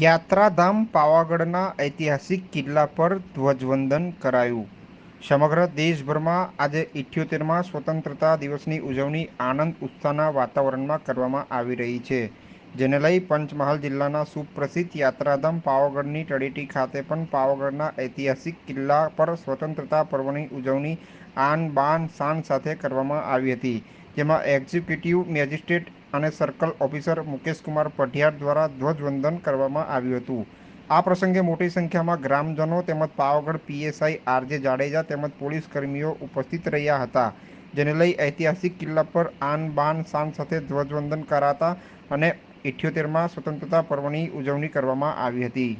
યાત્રાધામ પાવાગઢના ઐતિહાસિક કિલ્લા પર ધ્વજવંદન કરાયું. સમગ્ર દેશભરમાં આજે ઇઠ્યોતેરમાં સ્વતંત્રતા દિવસની ઉજવણી આનંદ ઉત્સાહના વાતાવરણમાં કરવામાં આવી રહી છે. જેને લઈ પંચમહાલ જિલ્લાના સુપ્રસિદ્ધ યાત્રાધામ પાવાગઢની તળેટી ખાતે પણ પાવાગઢના ઐતિહાસિક કિલ્લા પર સ્વતંત્રતા પર્વની ઉજવણી આન બાન શાન સાથે કરવામાં આવી હતી, જેમાં એક્ઝિક્યુટિવ મેજિસ્ટ્રેટ અને સર્કલ ઓફિસર મુકેશકુમાર પઢિયાર દ્વારા ધ્વજવંદન કરવામાં આવ્યું હતું. આ પ્રસંગે મોટી સંખ્યામાં ગ્રામજનો તેમજ પાવાગઢ પીએસઆઈ આરજે જાડેજા તેમજ પોલીસ કર્મીઓ ઉપસ્થિત રહ્યા હતા, જેને લઈ ઐતિહાસિક કિલ્લા પર આન બાન શાન સાથે ધ્વજવંદન કરાતા અને ઇઠ્યોતેરમાં સ્વતંત્રતા પર્વની ઉજવણી કરવામાં આવી હતી.